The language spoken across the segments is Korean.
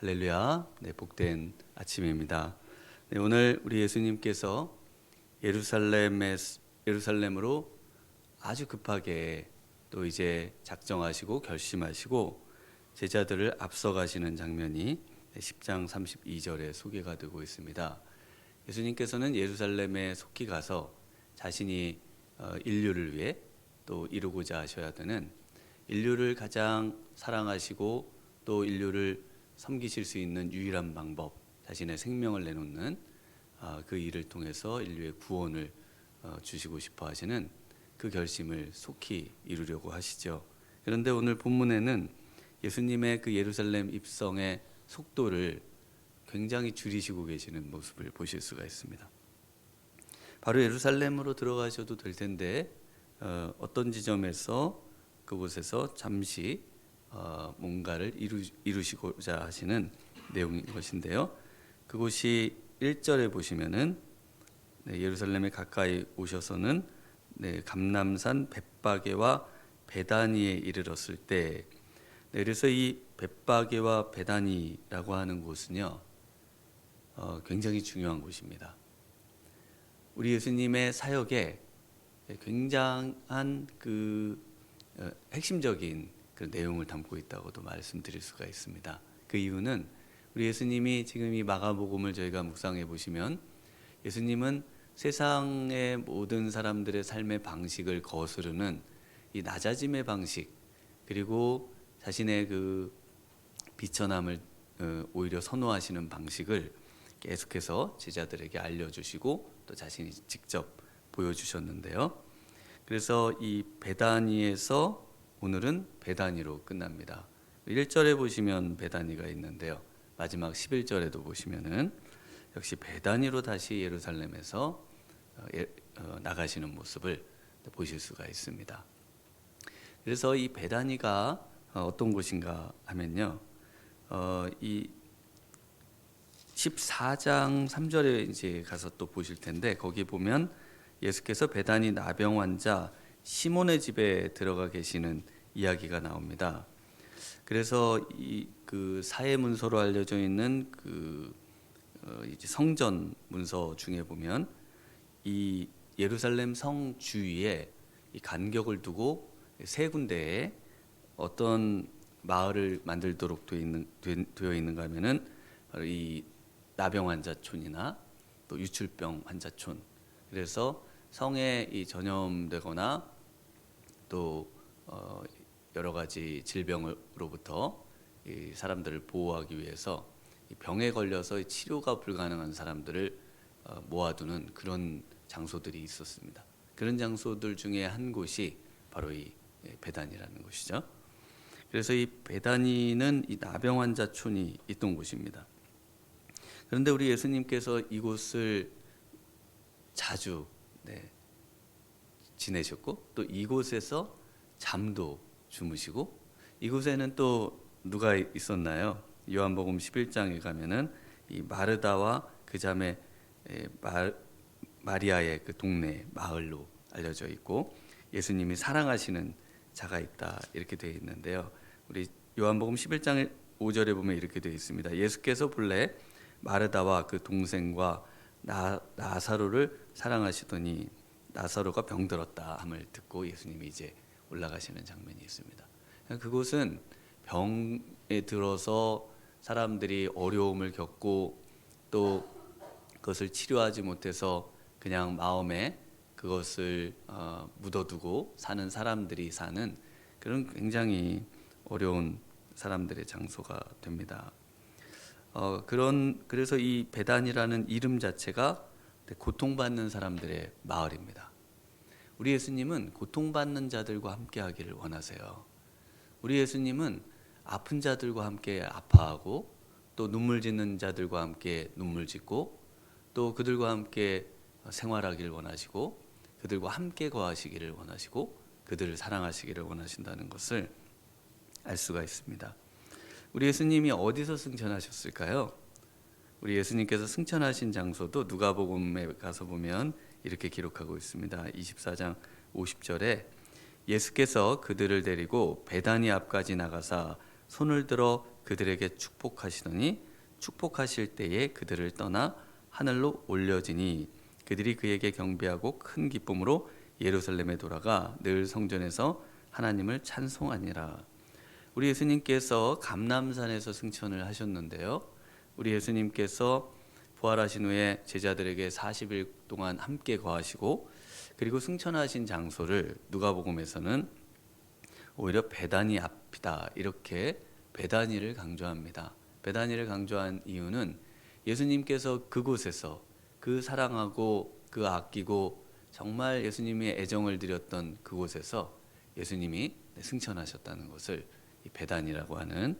할렐루야. 네, 복된 아침입니다. 네, 오늘 우리 예수님께서 예루살렘에 예루살렘으로 아주 급하게 또 이제 작정하시고 결심하시고 제자들을 앞서가시는 장면이 10장 32절에 소개가 되고 있습니다. 예수님께서는 예루살렘에 속히 가서 자신이 어, 인류를 위해 또 이루고자 하셔야 되는 인류를 가장 사랑하시고 또 인류를 섬기실 수 있는 유일한 방법, 자신의 생명을 내놓는 아, 그 일을 통해서 인류의 구원을 어, 주시고 싶어 하시는 그 결심을 속히 이루려고 하시죠. 그런데 오늘 본문에는 예수님의 그 예루살렘 입성의 속도를 굉장히 줄이시고 계시는 모습을 보실 수가 있습니다. 바로 예루살렘으로 들어가셔도 될 텐데 어, 어떤 지점에서 그곳에서 잠시 어, 뭔가를 이루, 이루시고자 하시는 내용인 것인데요. 그곳이 1절에 보시면은 네, 예루살렘에 가까이 오셔서는 네, 감남산 벳바게와 베다니에 이르렀을 때 네, 그래서 이 벳바게와 베다니라고 하는 곳은요 어, 굉장히 중요한 곳입니다. 우리 예수님의 사역에 굉장한 그 어, 핵심적인 그 내용을 담고 있다고도 말씀드릴 수가 있습니다. 그 이유는 우리 예수님이 지금 이 마가복음을 저희가 묵상해 보시면 예수님은 세상의 모든 사람들의 삶의 방식을 거스르는 이 낮아짐의 방식 그리고 자신의 그 비천함을 어, 오히려 선호하시는 방식을 계속해서 제자들에게 알려주시고 또 자신이 직접 보여주셨는데요. 그래서 이 베다니에서 오늘은 베다니로 끝납니다. 1절에 보시면 베다니가 있는데요. 마지막 11절에도 보시면은 역시 베다니로 다시 예루살렘에서 어, 예, 어, 나가시는 모습을 보실 수가 있습니다. 그래서 이 베다니가 어, 어떤 곳인가 하면요. 어, 이 14장 3절에 이제 가서 또 보실 텐데 거기 보면 예수께서 베다니 나병 환자 시몬의 집에 들어가 계시는 이야기가 나옵니다. 그래서 이 그 사회 문서로 알려져 있는 그 어, 성전 문서 중에 보면 이 예루살렘 성 주위에 이 간격을 두고 세 군데에 어떤 마을을 만들도록 되어 있는 되어 있는가 하면은 이 나병 환자촌이나 또 유출병 환자촌 그래서 성에 이 전염되거나 또 어, 여러 가지 질병으로부터 이 사람들을 보호하기 위해서 이 병에 걸려서 치료가 불가능한 사람들을 어, 모아두는 그런 장소들이 있었습니다. 그런 장소들 중에 한 곳이 바로 이 예, 베단이라는 곳이죠. 그래서 이 베다니는 이 나병 환자촌이 있던 곳입니다. 그런데 우리 예수님께서 이곳을 자주 네, 지내셨고 또 이곳에서 잠도 주무시고 이곳에는 또 누가 있었나요? 요한복음 11장에 가면은 이 마르다와 그 자매 마, 마리아의 그 동네 마을로 알려져 있고 예수님이 사랑하시는 자가 있다 이렇게 되어 있는데요. 우리 요한복음 11장 5절에 보면 이렇게 되어 있습니다. 예수께서 본래 마르다와 그 동생과 나, 나사로를 사랑하시더니 나사로가 병들었다 함을 듣고 예수님이 이제 올라가시는 장면이 있습니다. 그곳은 병에 들어서 사람들이 어려움을 겪고 또 그것을 치료하지 못해서 그냥 마음에 그것을 어, 묻어두고 사는 사람들이 사는 그런 굉장히 어려운 사람들의 장소가 됩니다. 어, 그런 그래서 이 배단이라는 이름 자체가 고통받는 사람들의 마을입니다. 우리 예수님은 고통받는 자들과 함께 하기를 원하세요. 우리 예수님은 아픈 자들과 함께 아파하고 또 눈물 짓는 자들과 함께 눈물 짓고 또 그들과 함께 생활하기를 원하시고 그들과 함께 거하시기를 원하시고 그들을 사랑하시기를 원하신다는 것을 알 수가 있습니다. 우리 예수님이 어디서 승천하셨을까요? 우리 예수님께서 승천하신 장소도 누가복음에 가서 보면 이렇게 기록하고 있습니다. 24장 50절에 예수께서 그들을 데리고 베다니 앞까지 나가사 손을 들어 그들에게 축복하시더니 축복하실 때에 그들을 떠나 하늘로 올려지니 그들이 그에게 경배하고 큰 기쁨으로 예루살렘에 돌아가 늘 성전에서 하나님을 찬송하니라. 우리 예수님께서 감남산에서 승천을 하셨는데요. 우리 예수님께서 부활하신 후에 제자들에게 40일 동안 함께 거하시고 그리고 승천하신 장소를 누가복음에서는 오히려 베다니 앞이다 이렇게 베다니를 강조합니다. 베다니를 강조한 이유는 예수님께서 그곳에서 그 사랑하고 그 아끼고 정말 예수님이 애정을 드렸던 그곳에서 예수님이 승천하셨다는 것을 이 베단이라고 하는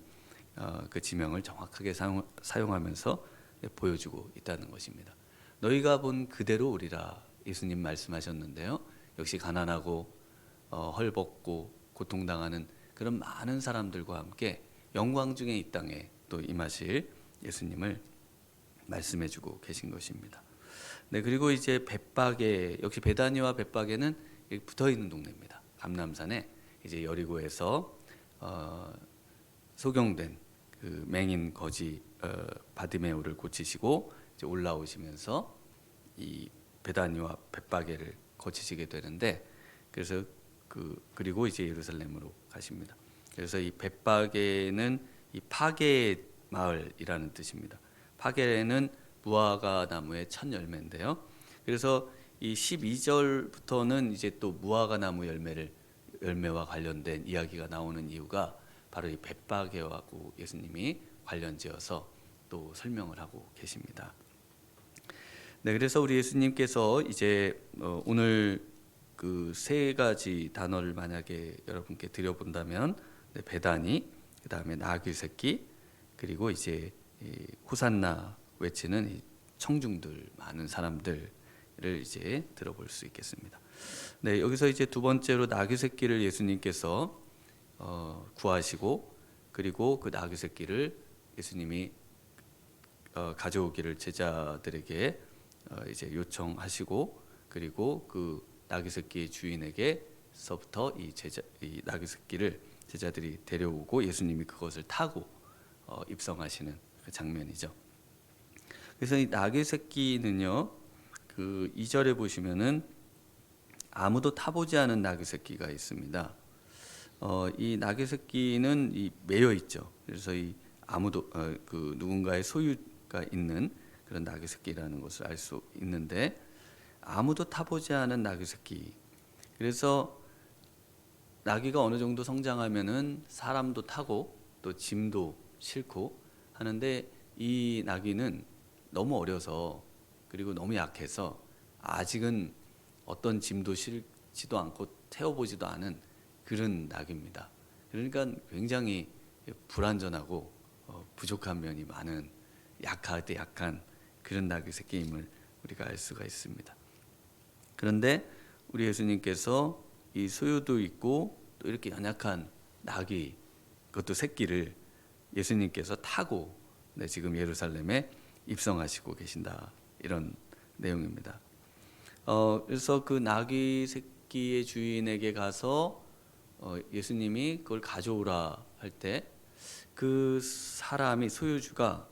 어, 그 지명을 정확하게 사용, 사용하면서 보여주고 있다는 것입니다. 너희가 본 그대로 우리라 예수님 말씀하셨는데요. 역시 가난하고 어, 헐벗고 고통당하는 그런 많은 사람들과 함께 영광 중에 이 땅에 또 임하실 예수님을 말씀해주고 계신 것입니다. 네 그리고 이제 벳바게 역시 베다니와 벳바게는 붙어 있는 동네입니다. 감남산에 이제 여리고에서 어, 소경된 그 맹인 거지 어, 바디메오를 고치시고 올라오시면서 이 베다니와 벳바게를 거치시게 되는데 그래서 그 그리고 이제 예루살렘으로 가십니다. 그래서 이 벳바게는 이 파게 마을이라는 뜻입니다. 파게는 무화과 나무의 첫 열매인데요. 그래서 이 12절부터는 이제 또 무화과 나무 열매를 열매와 관련된 이야기가 나오는 이유가 바로 이 벳바게하고 예수님이 관련지어서 또 설명을 하고 계십니다. 네, 그래서 우리 예수님께서 이제 어, 오늘 그 세 가지 단어를 만약에 여러분께 드려본다면 네, 배단이, 그 다음에 나귀 새끼, 그리고 이제 이 호산나 외치는 이 청중들 많은 사람들을 이제 들어볼 수 있겠습니다. 네, 여기서 이제 두 번째로 나귀 새끼를 예수님께서 어, 구하시고 그리고 그 나귀 새끼를 예수님이 어, 가져오기를 제자들에게 어, 이제 요청하시고 그리고 그 나귀 새끼 주인에게서부터 이 제자 이 나귀 새끼를 제자들이 데려오고 예수님이 그것을 타고 어, 입성하시는 그 장면이죠. 그래서 이 나귀 새끼는요 그 2절에 보시면은 아무도 타보지 않은 나귀 새끼가 있습니다. 어, 이 나귀 새끼는 이 매여 있죠. 그래서 이 아무도 어, 그 누군가의 소유가 있는 그런 나귀 새끼라는 것을 알 수 있는데 아무도 타보지 않은 나귀 새끼. 그래서 나귀가 어느 정도 성장하면은 사람도 타고 또 짐도 싣고 하는데 이 나귀는 너무 어려서 그리고 너무 약해서 아직은 어떤 짐도 실지도 않고 태워보지도 않은 그런 낙입니다. 그러니까 굉장히 불완전하고 어, 부족한 면이 많은 약할 때 약한 그런 낙의 새끼임을 우리가 알 수가 있습니다. 그런데 우리 예수님께서 이 소유도 있고 또 이렇게 연약한 낙이 그것도 새끼를 예수님께서 타고 네, 지금 예루살렘에 입성하시고 계신다 이런 내용입니다. 어, 그래서 그 나귀 새끼의 주인에게 가서 어, 예수님이 그걸 가져오라 할 때 그 사람이 소유주가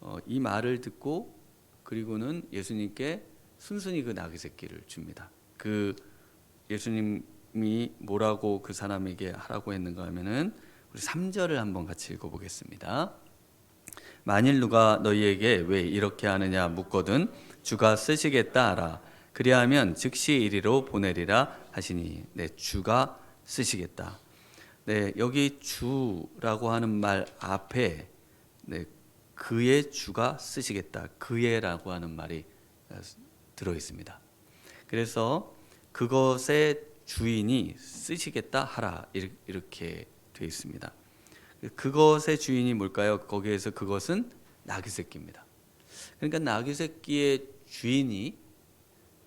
어, 이 말을 듣고 그리고는 예수님께 순순히 그 나귀 새끼를 줍니다. 그 예수님이 뭐라고 그 사람에게 하라고 했는가 하면은 우리 3절을 한번 같이 읽어 보겠습니다. 만일 누가 너희에게 왜 이렇게 하느냐 묻거든 주가 쓰시겠다 하라. 그리하면 즉시 이리로 보내리라 하시니 네 주가 쓰시겠다. 네, 여기 주라고 하는 말 앞에 네, 그의 주가 쓰시겠다. 그의라고 하는 말이 어, 들어 있습니다. 그래서 그것의 주인이 쓰시겠다 하라 이렇게 되어 있습니다. 그것의 주인이 뭘까요? 거기에서 그것은 나귀 새끼입니다. 그러니까 나귀 새끼의 주인이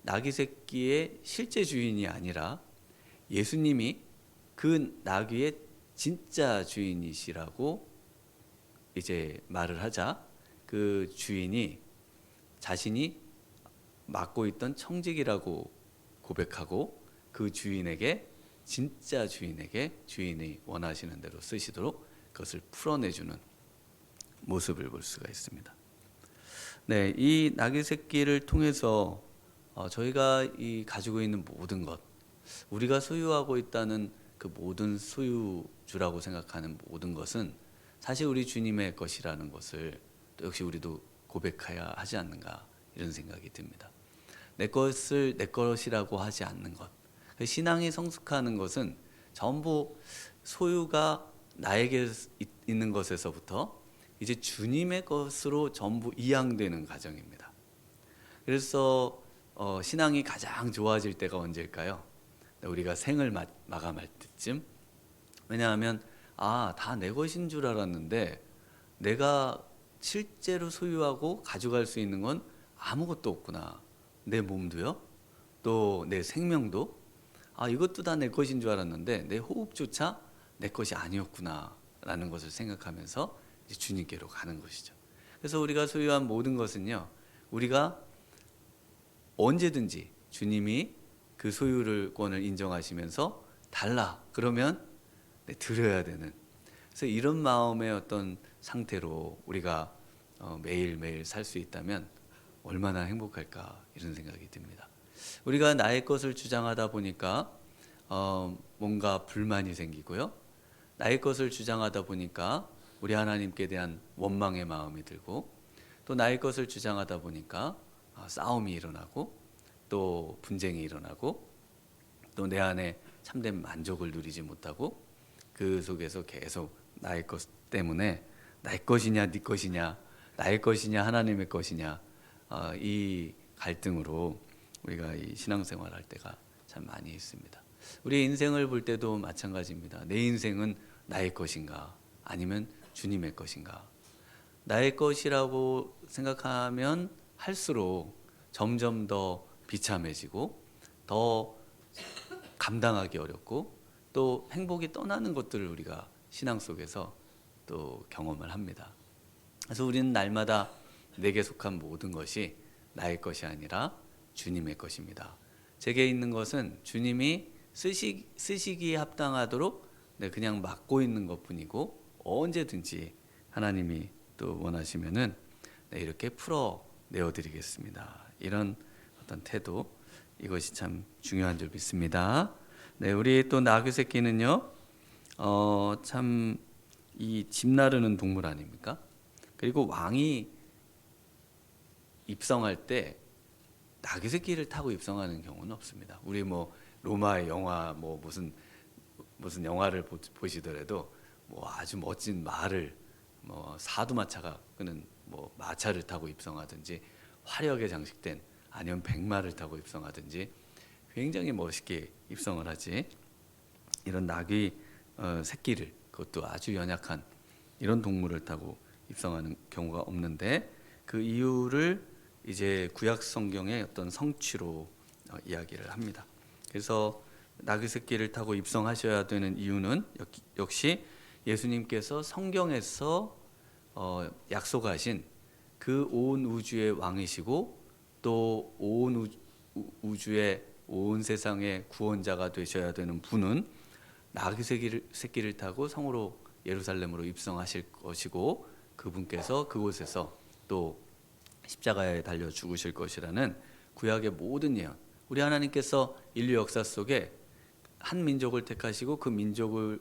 나귀 새끼의 실제 주인이 아니라 예수님이 그 나귀의 진짜 주인이시라고 이제 말을 하자 그 주인이 자신이 맡고 있던 청직이라고 고백하고 그 주인에게 진짜 주인에게 주인이 원하시는 대로 쓰시도록 것을 풀어내주는 모습을 볼 수가 있습니다. 네, 이 나귀 새끼를 통해서 어, 저희가 이 가지고 있는 모든 것, 우리가 소유하고 있다는 그 모든 소유주라고 생각하는 모든 것은 사실 우리 주님의 것이라는 것을 또 역시 우리도 고백해야 하지 않는가 이런 생각이 듭니다. 내 것을 내 것이라고 하지 않는 것. 그 신앙이 성숙하는 것은 전부 소유가 나에게 있- 있는 것에서부터 이제 주님의 것으로 전부 이양되는 과정입니다. 그래서 어, 신앙이 가장 좋아질 때가 언제일까요? 우리가 생을 마, 마감할 때쯤. 왜냐하면 아, 다 내 것인 줄 알았는데 내가 실제로 소유하고 가져갈 수 있는 건 아무것도 없구나. 내 몸도요. 또 내 생명도 아, 이것도 다 내 것인 줄 알았는데 내 호흡조차 내 것이 아니었구나라는 것을 생각하면서 주님께로 가는 것이죠. 그래서 우리가 소유한 모든 것은요. 우리가 언제든지 주님이 그 소유를 권을 인정하시면서 달라 그러면 네, 드려야 되는 그래서 이런 마음의 어떤 상태로 우리가 어, 매일매일 살 수 있다면 얼마나 행복할까 이런 생각이 듭니다. 우리가 나의 것을 주장하다 보니까 어, 뭔가 불만이 생기고요. 나의 것을 주장하다 보니까 우리 하나님께 대한 원망의 마음이 들고 또 나의 것을 주장하다 보니까 아, 싸움이 일어나고 또 분쟁이 일어나고 또 내 안에 참된 만족을 누리지 못하고 그 속에서 계속 나의 것 때문에 나의 것이냐 네 것이냐 나의 것이냐 하나님의 것이냐 어, 이 갈등으로 우리가 이 신앙생활 할 때가 참 많이 있습니다. 우리 인생을 볼 때도 마찬가지입니다. 내 인생은 나의 것인가 아니면 주님의 것인가 나의 것이라고 생각하면 할수록 점점 더 비참해지고 더 감당하기 어렵고 또 행복이 떠나는 것들을 우리가 신앙 속에서 또 경험을 합니다. 그래서 우리는 날마다 내게 속한 모든 것이 나의 것이 아니라 주님의 것입니다. 제게 있는 것은 주님이 쓰시, 쓰시기에 합당하도록 네, 그냥 맡고 있는 것 뿐이고 언제든지 하나님이 또 원하시면은 네, 이렇게 풀어 내어 드리겠습니다. 이런 어떤 태도 이것이 참 중요한 줄 믿습니다. 네, 우리 또 나귀 새끼는요, 어, 참 이 집 나르는 동물 아닙니까? 그리고 왕이 입성할 때 나귀 새끼를 타고 입성하는 경우는 없습니다. 우리 뭐 로마의 영화 뭐 무슨 무슨 영화를 보, 보시더라도 뭐 아주 멋진 말을 뭐 사두마차가 끄는 뭐 마차를 타고 입성하든지 화려하게 장식된 아니면 백마를 타고 입성하든지 굉장히 멋있게 입성을 하지 이런 나귀 어, 새끼를 그것도 아주 연약한 이런 동물을 타고 입성하는 경우가 없는데 그 이유를 이제 구약 성경의 어떤 성취로 어, 이야기를 합니다. 그래서 나귀 새끼를 타고 입성하셔야 되는 이유는 역- 역시 예수님께서 성경에서 어, 약속하신 그 온 우주의 왕이시고 또 온 우주의 온 세상의 구원자가 되셔야 되는 분은 나귀 새끼를, 새끼를 타고 성으로 예루살렘으로 입성하실 것이고 그분께서 그곳에서 또 십자가에 달려 죽으실 것이라는 구약의 모든 예언. 우리 하나님께서 인류 역사 속에 한 민족을 택하시고 그 민족을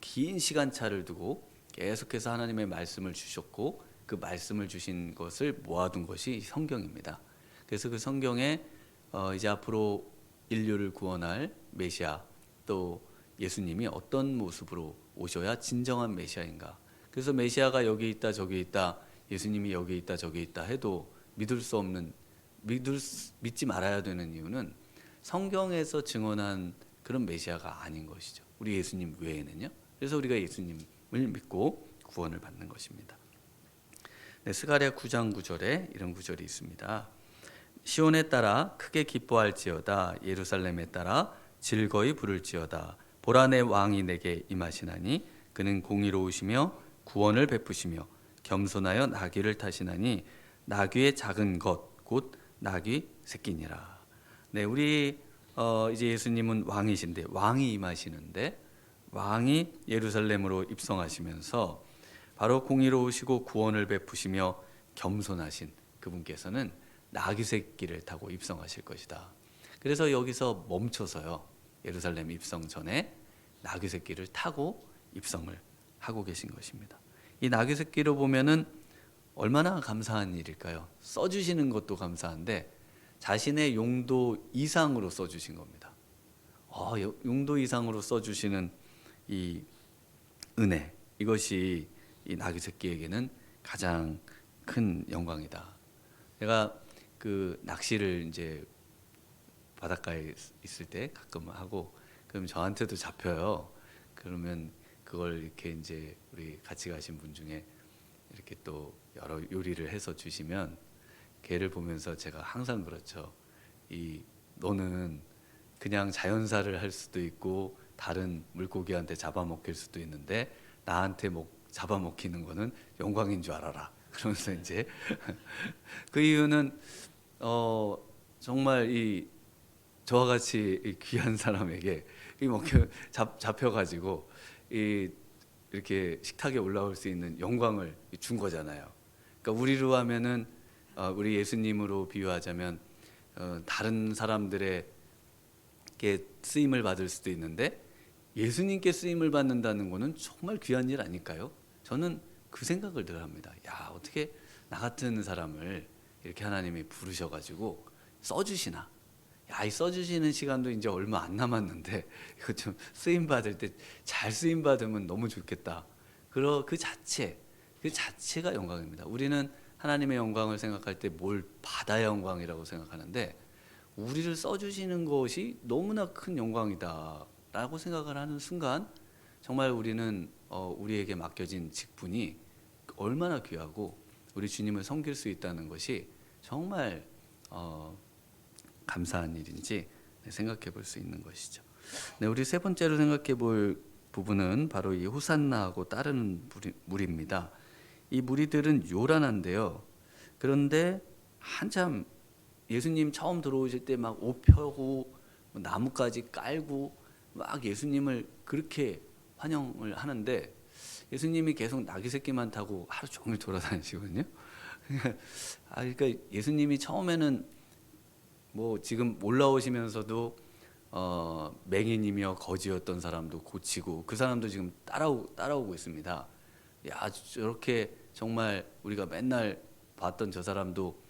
긴 시간차를 두고 계속해서 하나님의 말씀을 주셨고 그 말씀을 주신 것을 모아둔 것이 성경입니다. 그래서 그 성경에 어 이제 앞으로 인류를 구원할 메시아 또 예수님이 어떤 모습으로 오셔야 진정한 메시아인가? 그래서 메시아가 여기 있다 저기 있다 예수님이 여기 있다 저기 있다 해도 믿을 수 없는 믿을 수, 믿지 말아야 되는 이유는 성경에서 증언한 그런 메시아가 아닌 것이죠. 우리 예수님 외에는요. 그래서 우리가 예수님을 믿고 구원을 받는 것입니다. 네, 스가랴 9장 9절에 이런 구절이 있습니다. 시온에 따라 크게 기뻐할지어다 예루살렘에 따라 즐거이 부를지어다 보라 내 왕이 내게 임하시나니 그는 공의로우시며 구원을 베푸시며 겸손하여 나귀를 타시나니 나귀의 작은 것 곧 나귀 새끼니라. 네, 우리 어, 이제 예수님은 왕이신데 왕이 임하시는데 왕이 예루살렘으로 입성하시면서 바로 공의로우시고 구원을 베푸시며 겸손하신 그분께서는 나귀 새끼를 타고 입성하실 것이다. 그래서 여기서 멈춰서요. 예루살렘 입성 전에 나귀 새끼를 타고 입성을 하고 계신 것입니다. 이 나귀 새끼로 보면은 얼마나 감사한 일일까요? 써주시는 것도 감사한데 자신의 용도 이상으로 써주신 겁니다. 어, 요- 용도 이상으로 써주시는 이 은혜 이것이 이 나귀 새끼에게는 가장 큰 영광이다. 내가 그 낚시를 이제 바닷가에 있을 때 가끔 하고 그럼 저한테도 잡혀요. 그러면 그걸 이렇게 이제 우리 같이 가신 분 중에 이렇게 또 여러 요리를 해서 주시면 걔를 보면서 제가 항상 그렇죠. 이 너는 그냥 자연사를 할 수도 있고 다른 물고기한테 잡아먹힐 수도 있는데 나한테 먹 잡아먹히는 거는 영광인 줄 알아라. 그러면서 이제 그 이유는 어 정말 이 저와 같이 이 귀한 사람에게 이 먹혀 잡 잡혀가지고 이 이렇게 식탁에 올라올 수 있는 영광을 준 거잖아요. 그러니까 우리로 하면은 어, 우리 예수님으로 비유하자면 어, 다른 사람들에게 쓰임을 받을 수도 있는데 예수님께 쓰임을 받는다는 거는 정말 귀한 일 아닐까요? 저는 그 생각을 늘 합니다. 야 어떻게 나 같은 사람을 이렇게 하나님이 부르셔가지고 써주시나? 야, 이 써주시는 시간도 이제 얼마 안 남았는데 이거 좀 쓰임 받을 때 잘 쓰임 받으면 너무 좋겠다. 그러 그 자체 그 자체가 영광입니다. 우리는 하나님의 영광을 생각할 때 뭘 받아야 영광이라고 생각하는데 우리를 써주시는 것이 너무나 큰 영광이다라고 생각을 하는 순간 정말 우리는 어, 우리에게 맡겨진 직분이 얼마나 귀하고 우리 주님을 섬길 수 있다는 것이 정말 어, 감사한 일인지 생각해 볼 수 있는 것이죠. 네, 우리 세 번째로 생각해 볼 부분은 바로 이 호산나하고 따르는 무리, 무리입니다. 이 무리들은 요란한데요. 그런데 한참 예수님 처음 들어오실 때 막 옷 펴고 뭐 나무까지 깔고 막 예수님을 그렇게 환영을 하는데 예수님이 계속 나귀 새끼만 타고 하루 종일 돌아다니시거든요. 아, 그러니까 예수님이 처음에는 뭐 지금 올라오시면서도 어, 맹인이며 거지였던 사람도 고치고 그 사람도 지금 따라오, 따라오고 있습니다. 야 저렇게 정말 우리가 맨날 봤던 저 사람도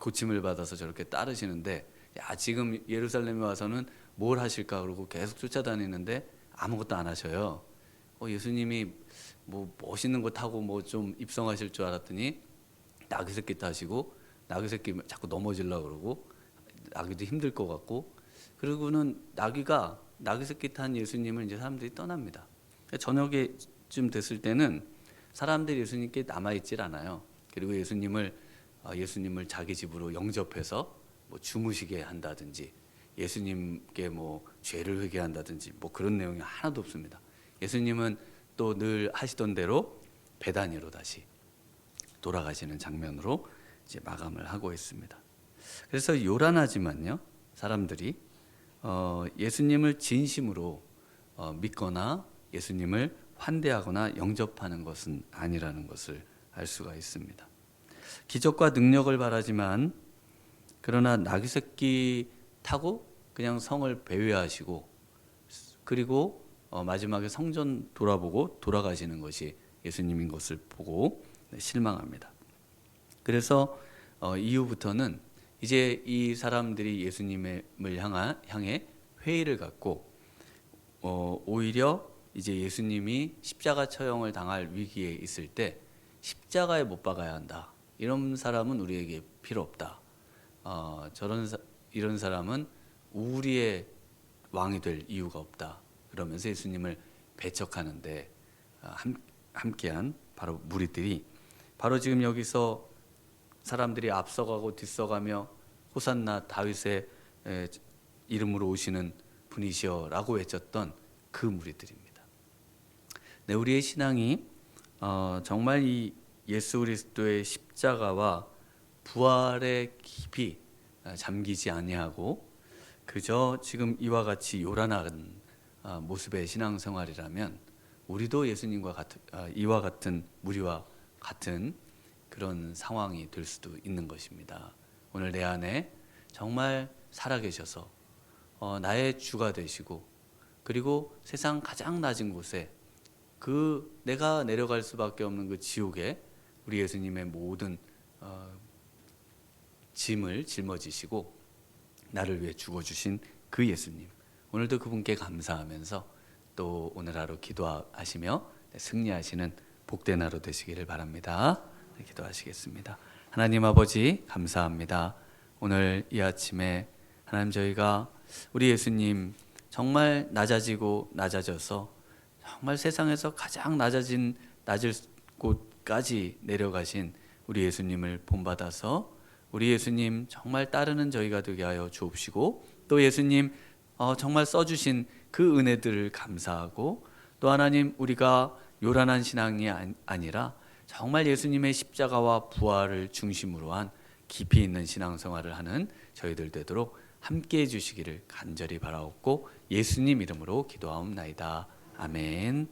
고침을 받아서 저렇게 따르시는데 야 지금 예루살렘에 와서는 뭘 하실까 그러고 계속 쫓아다니는데 아무것도 안 하셔요. 어, 예수님이 뭐 멋있는 거 타고 뭐 좀 입성하실 줄 알았더니 나귀 새끼 타시고 나귀 새끼 자꾸 넘어질라 그러고 나귀도 힘들 것 같고 그리고는 나귀가 나귀 새끼 탄 예수님을 이제 사람들이 떠납니다. 저녁에쯤 됐을 때는 사람들이 예수님께 남아 있질 않아요. 그리고 예수님을 어, 예수님을 자기 집으로 영접해서 뭐 주무시게 한다든지 예수님께 뭐 죄를 회개한다든지 뭐 그런 내용이 하나도 없습니다. 예수님은 또 늘 하시던 대로 배단위로 다시 돌아가시는 장면으로 이제 마감을 하고 있습니다. 그래서 요란하지만요 사람들이 어, 예수님을 진심으로 어, 믿거나 예수님을 환대하거나 영접하는 것은 아니라는 것을 알 수가 있습니다. 기적과 능력을 바라지만 그러나 나귀 새끼 타고 그냥 성을 배회하시고 그리고 어, 마지막에 성전 돌아보고 돌아가시는 것이 예수님인 것을 보고 네, 실망합니다. 그래서 어, 이후부터는 이제 이 사람들이 예수님을 향해 회의를 갖고 어, 오히려 이제 예수님이 십자가 처형을 당할 위기에 있을 때 십자가에 못 박아야 한다. 이런 사람은 우리에게 필요 없다. 어, 저런 사, 이런 사람은 우리의 왕이 될 이유가 없다. 그러면서 예수님을 배척하는데 어, 함, 함께한 바로 무리들이 바로 지금 여기서 사람들이 앞서가고 뒤서가며 호산나 다윗의 에, 이름으로 오시는 분이시여라고 외쳤던 그 무리들입니다. 네, 우리의 신앙이 어, 정말 이 예수 그리스도의 십자가와 부활의 깊이 아, 잠기지 아니하고 그저 지금 이와 같이 요란한 아, 모습의 신앙생활이라면 우리도 예수님과 같은 아, 이와 같은 무리와 같은 그런 상황이 될 수도 있는 것입니다. 오늘 내 안에 정말 살아계셔서 어, 나의 주가 되시고 그리고 세상 가장 낮은 곳에 그 내가 내려갈 수밖에 없는 그 지옥에 우리 예수님의 모든 어, 짐을 짊어지시고 나를 위해 죽어주신 그 예수님 오늘도 그분께 감사하면서 또 오늘 하루 기도하시며 승리하시는 복된 하루 되시기를 바랍니다. 네, 기도하시겠습니다. 하나님 아버지 감사합니다. 오늘 이 아침에 하나님 저희가 우리 예수님 정말 낮아지고 낮아져서 정말 세상에서 가장 낮아진 낮을 곳까지 내려가신 우리 예수님을 본받아서 우리 예수님 정말 따르는 저희가 되게 하여 주옵시고 또 예수님 어, 정말 써주신 그 은혜들을 감사하고 또 하나님 우리가 요란한 신앙이 아니- 아니라 정말 예수님의 십자가와 부활을 중심으로 한 깊이 있는 신앙생활을 하는 저희들 되도록 함께 해 주시기를 간절히 바라옵고 예수님 이름으로 기도하옵나이다. 아멘.